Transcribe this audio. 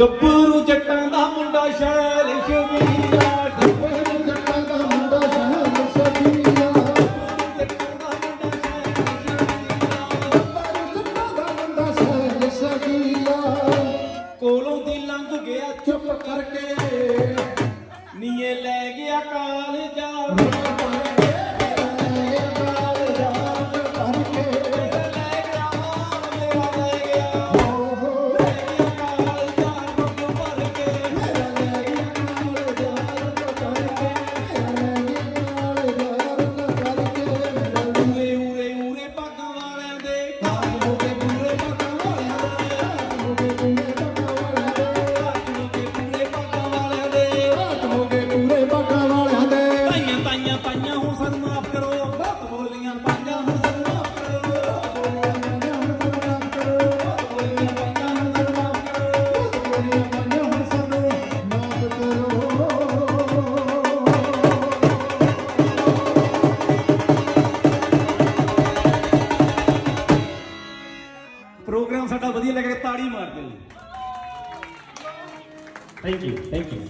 ਗੱਭਰੂ ਜੱਟਾਂ ਦਾ ਮੁੰਡਾ ਸ਼ੈਲ ਸ਼ਬੀਲਾ ਗੱਭਰੂ ਜੱਟਾਂ ਦਾ ਮੁੰਡਾ ਸ਼ੈਲ ਸ਼ਬੀਲਾ ਕੋਲੋਂ ਦੀ ਲੰਘ ਗਿਆ ਚੁੱਪ ਕਰਕੇ, ਨੀਏ ਲੈ ਗਿਆ ਕਾਲ ਤਾਈਆਂ ਤਾਈਆਂ ਤਾਈਆਂ ਹੁਣ ਮਾਫ ਕਰੋ। ਬਹੁਤ ਬੋਲੀਆਂ ਪਾਈਆਂ ਹੁਣ ਸਾਨੂੰ ਮਾਫ ਕਰੋ। ਪ੍ਰੋਗਰਾਮ ਸਾਡਾ ਵਧੀਆ ਲੱਗਿਆ ਤਾੜੀ ਮਾਰ ਦਿਓ। Thank you thank you